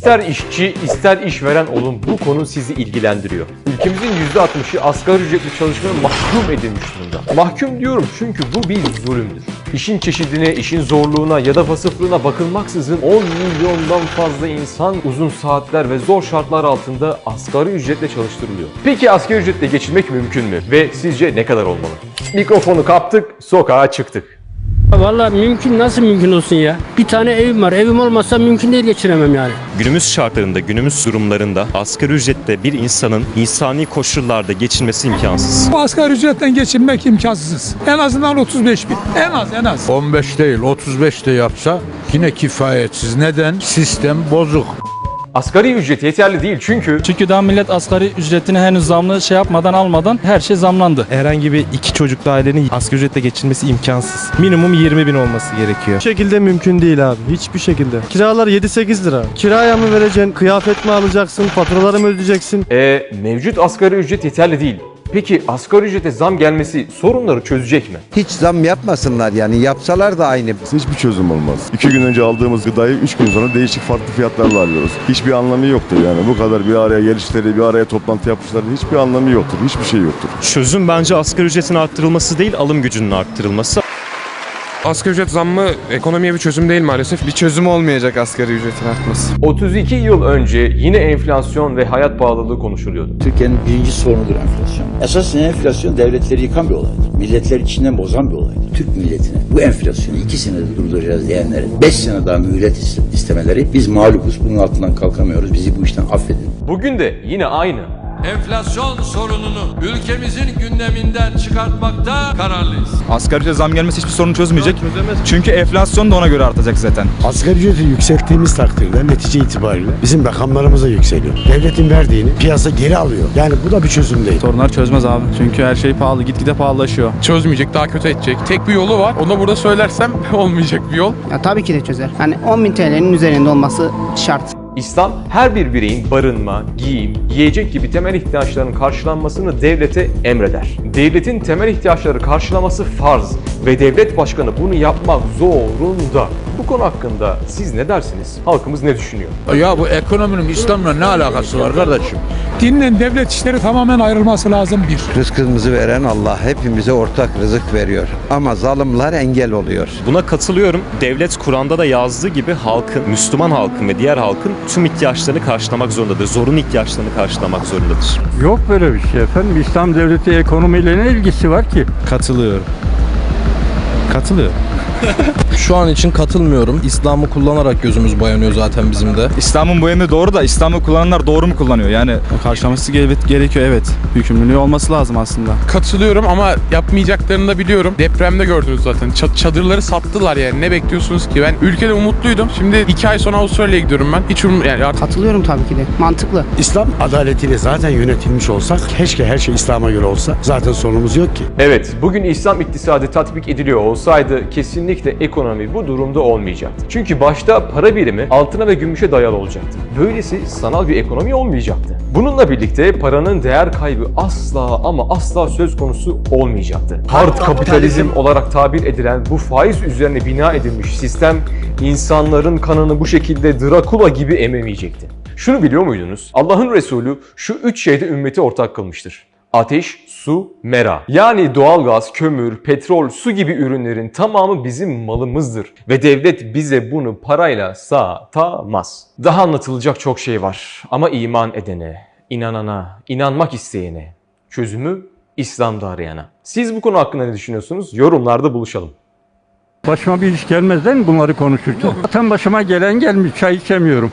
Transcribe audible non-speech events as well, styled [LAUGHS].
İster işçi, ister işveren olun bu konu sizi ilgilendiriyor. Ülkemizin %60'ı asgari ücretli çalışmaya mahkum edilmiş durumda. Mahkum diyorum çünkü bu bir zulümdür. İşin çeşidine, işin zorluğuna ya da vasıflığına bakılmaksızın 10 milyondan fazla insan uzun saatler ve zor şartlar altında asgari ücretle çalıştırılıyor. Peki asgari ücretle geçinmek mümkün mü? Ve sizce ne kadar olmalı? Mikrofonu kaptık, sokağa çıktık. Vallahi mümkün nasıl mümkün olsun ya? Bir tane evim var. Evim olmazsa mümkün değil geçiremem yani. Günümüz şartlarında, günümüz durumlarında asgari ücretle bir insanın insani koşullarda geçinmesi imkansız. Bu asgari ücretten geçinmek imkansız. En azından 35 bin. En az en az. 15 değil 35 de yapsa yine kifayetsiz. Neden? Sistem bozuk. Asgari ücret yeterli değil çünkü Çünkü daha millet asgari ücretini henüz zamlı şey yapmadan almadan her şey zamlandı. herhangi bir iki çocuklu ailenin asgari ücretle geçinmesi imkansız. Minimum 20 bin olması gerekiyor. Bu şekilde mümkün değil abi. Hiçbir şekilde. Kiralar 7-8 lira. Kiraya mı vereceksin? Kıyafet mi alacaksın? Faturaları mı ödeyeceksin? e, mevcut asgari ücret yeterli değil. Peki asgari ücrete zam gelmesi sorunları çözecek mi? Hiç zam yapmasınlar yani yapsalar da aynı. Hiçbir çözüm olmaz. İki gün önce aldığımız gıdayı üç gün sonra değişik farklı fiyatlarla alıyoruz. Hiçbir anlamı yoktur yani. Bu kadar bir araya gelişleri, bir araya toplantı yapmışları hiçbir anlamı yoktur. Hiçbir şey yoktur. Çözüm bence asgari ücretin arttırılması değil, alım gücünün arttırılması. Asgari ücret zammı ekonomiye bir çözüm değil maalesef. Bir çözüm olmayacak asgari ücretin artması. 32 yıl önce yine enflasyon ve hayat pahalılığı konuşuluyordu. Türkiye'nin birinci sorunudur enflasyon. Esas enflasyon devletleri yıkan bir olaydır. Milletler içinden bozan bir olaydır. Türk milletine bu enflasyonu iki senede durduracağız diyenlerin beş sene daha mühlet iste- istemeleri biz mağlubuz bunun altından kalkamıyoruz bizi bu işten affedin. Bugün de yine aynı. Enflasyon sorununu ülkemizin gündeminden çıkartmakta kararlıyız. Asgari ücret zam gelmesi hiçbir sorunu çözmeyecek. Çünkü enflasyon da ona göre artacak zaten. Asgari ücreti yükselttiğimiz takdirde netice itibariyle bizim rakamlarımız da yükseliyor. Devletin verdiğini piyasa geri alıyor. Yani bu da bir çözüm değil. Sorunlar çözmez abi. Çünkü her şey pahalı. Gitgide pahalılaşıyor. Çözmeyecek, daha kötü edecek. Tek bir yolu var. Onu da burada söylersem [LAUGHS] olmayacak bir yol. Ya tabii ki de çözer. Hani 10 bin TL'nin üzerinde olması şart. İslam her bir bireyin barınma, giyim, yiyecek gibi temel ihtiyaçlarının karşılanmasını devlete emreder. Devletin temel ihtiyaçları karşılaması farz ve devlet başkanı bunu yapmak zorunda. Bu konu hakkında siz ne dersiniz? Halkımız ne düşünüyor? Ya bu ekonominin İslam'la ne alakası var kardeşim? Dinle devlet işleri tamamen ayrılması lazım bir. Rızkımızı veren Allah hepimize ortak rızık veriyor. Ama zalimler engel oluyor. Buna katılıyorum. Devlet Kur'an'da da yazdığı gibi halkın, Müslüman halkın ve diğer halkın tüm ihtiyaçlarını karşılamak zorundadır. Zorunlu ihtiyaçlarını karşılamak zorundadır. Yok böyle bir şey efendim. İslam devleti ekonomiyle ne ilgisi var ki? Katılıyorum. Katılıyorum. [LAUGHS] Şu an için katılmıyorum. İslam'ı kullanarak gözümüz boyanıyor zaten bizim de. İslam'ın bu emri doğru da İslam'ı kullananlar doğru mu kullanıyor? Yani karşılaması ge- gerekiyor evet. Yükümlülüğü olması lazım aslında. Katılıyorum ama yapmayacaklarını da biliyorum. Depremde gördünüz zaten. Ça- çadırları sattılar yani. Ne bekliyorsunuz ki? Ben ülkede umutluydum. Şimdi iki ay sonra Avustralya'ya gidiyorum ben. Hiç um yani artık Katılıyorum tabii ki de. Mantıklı. İslam adaletiyle zaten yönetilmiş olsak, keşke her şey İslam'a göre olsa. Zaten sorunumuz yok ki. Evet, bugün İslam iktisadı tatbik ediliyor olsaydı kesinlikle ekonomi bu durumda olmayacaktı. Çünkü başta para birimi altına ve gümüşe dayalı olacaktı. Böylesi sanal bir ekonomi olmayacaktı. Bununla birlikte paranın değer kaybı asla ama asla söz konusu olmayacaktı. Hard kapitalizm olarak tabir edilen bu faiz üzerine bina edilmiş sistem insanların kanını bu şekilde Drakula gibi ememeyecekti. Şunu biliyor muydunuz? Allah'ın Resulü şu üç şeyde ümmeti ortak kılmıştır. Ateş, su, mera. Yani doğalgaz, kömür, petrol, su gibi ürünlerin tamamı bizim malımızdır. Ve devlet bize bunu parayla satamaz. Daha anlatılacak çok şey var. Ama iman edene, inanana, inanmak isteyene, çözümü İslam'da arayana. Siz bu konu hakkında ne düşünüyorsunuz? Yorumlarda buluşalım. Başıma bir iş gelmez değil mi bunları konuşurken? [LAUGHS] Zaten başıma gelen gelmiş. Çay içemiyorum.